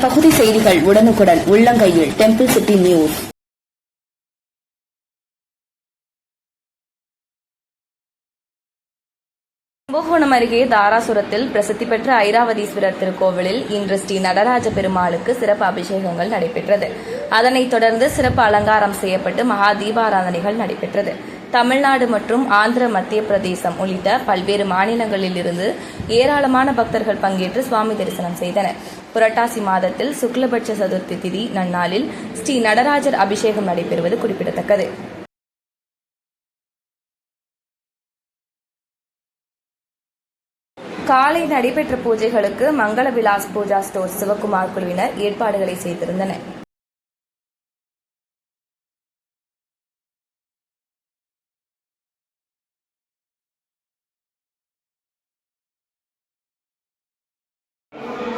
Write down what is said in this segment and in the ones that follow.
பகுதி செய்திகள் உடனுக்குடன் உள்ளங்கையில் டெம்பிள் சிட்டி நியூஸ் கும்பகோணம் அருகே தாராசுரத்தில் பிரசித்தி பெற்ற ஐராவதீஸ்வரர் திருக்கோவிலில் இன்று ஸ்ரீ நடராஜ பெருமாளுக்கு சிறப்பு அபிஷேகங்கள் நடைபெற்றது. அதனைத் தொடர்ந்து சிறப்பு அலங்காரம் செய்யப்பட்டு மகா தீபாராதனைகள் நடைபெற்றது. தமிழ்நாடு மற்றும் ஆந்திர மத்திய பிரதேசம் உள்ளிட்ட பல்வேறு மாநிலங்களில் இருந்து ஏராளமான பக்தர்கள் பங்கேற்று சுவாமி தரிசனம் செய்தனர். புரட்டாசி மாதத்தில் சுக்லபட்ச சதுர்த்தி திதி நன்னாளில் ஸ்ரீ நடராஜர் அபிஷேகம் நடைபெறுவது குறிப்பிடத்தக்கது. காலை நடைபெற்ற பூஜைகளுக்கு மங்கள விலாஸ் பூஜா ஸ்டோர் சிவகுமார் குழுவினர் ஏற்பாடுகளை செய்திருந்தனர்.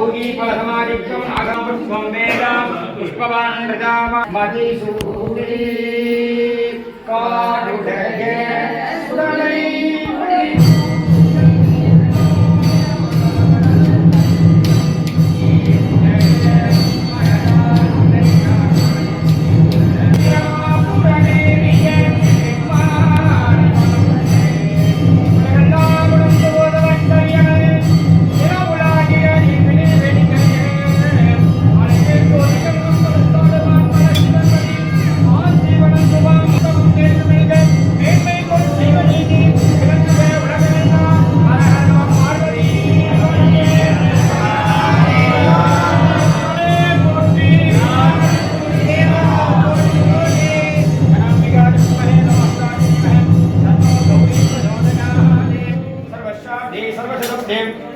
பூஜீபலசமாதிக்கம் அகமபுஷ்பம் வேதாம் புஷ்பவான் பிரஜாம மதிசூரி காடுடைய உடலை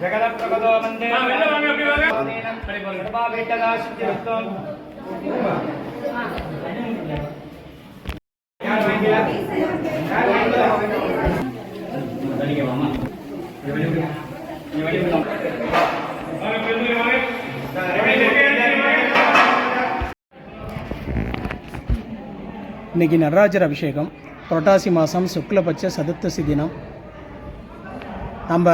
ஜெகதப்பிரபதோ நடராஜர் அபிஷேகம் புரட்டாசி மாதம் சுக்லபட்ச சதுர்த்தசி தினம். நம்ம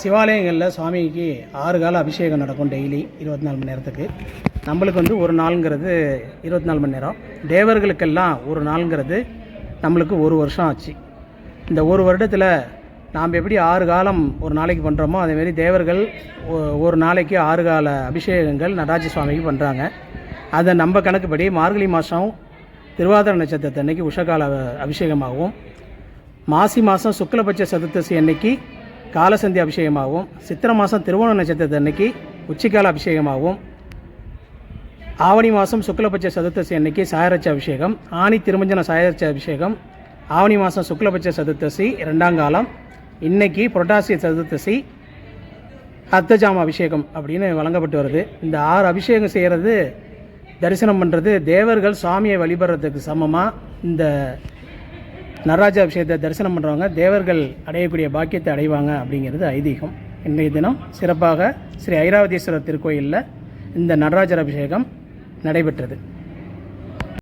சிவாலயங்களில் சுவாமிக்கு ஆறு கால அபிஷேகம் நடக்கும் டெய்லி இருபத்தி நாலு மணி நேரத்துக்கு. நம்மளுக்கு வந்து ஒரு நாளுங்கிறது இருபத்தி நாலு மணி நேரம். தேவர்களுக்கெல்லாம் ஒரு நாளுங்கிறது நம்மளுக்கு ஒரு வருஷம் ஆச்சு. இந்த ஒரு வருடத்தில் நாம் எப்படி ஆறு காலம் ஒரு நாளைக்கு பண்ணுறோமோ அதேமாரி தேவர்கள் ஒரு நாளைக்கு ஆறு கால அபிஷேகங்கள் நடராஜ சுவாமிக்கு பண்ணுறாங்க அதை நம்ம கணக்குப்படி மார்கழி மாதம் திருவாதிரை நட்சத்திரத்து அன்னைக்கு உஷகால அபிஷேகமாகவும் மாசி மாதம் சுக்லபட்ச சதுர்த்தசி அன்னைக்கு காலசந்தி அபிஷேகமாகவும் சித்திரை மாதம் திருவோண நட்சத்திரத்து அன்னைக்கு உச்சிக்கால அபிஷேகமாகவும் ஆவணி மாதம் சுக்லபட்ச சதுர்த்தசி அன்னைக்கு சாயரட்ச அபிஷேகம் ஆனி திருமஞ்சன சாயரட்ச அபிஷேகம் ஆவணி மாதம் சுக்லபட்ச சதுர்த்தசி ரெண்டாம் காலம் இன்னைக்கு புரட்டாசி சதுர்த்தசி அர்த்தஜாம அபிஷேகம் அப்படின்னு வழங்கப்பட்டு வருது. இந்த ஆறு அபிஷேகம் செய்கிறது தரிசனம் பண்ணுறது தேவர்கள் சுவாமியை வழிபடுறதுக்கு சமமாக இந்த நடராஜ அபிஷேகத்தை தரிசனம் பண்ணுறவங்க தேவர்கள் அடையக்கூடிய பாக்கியத்தை அடைவாங்க அப்படிங்கிறது ஐதீகம். இன்றைய தினம் சிறப்பாக ஸ்ரீ ஐராவதீஸ்வரர் திருக்கோயிலில் இந்த நடராஜர் அபிஷேகம் நடைபெற்றது.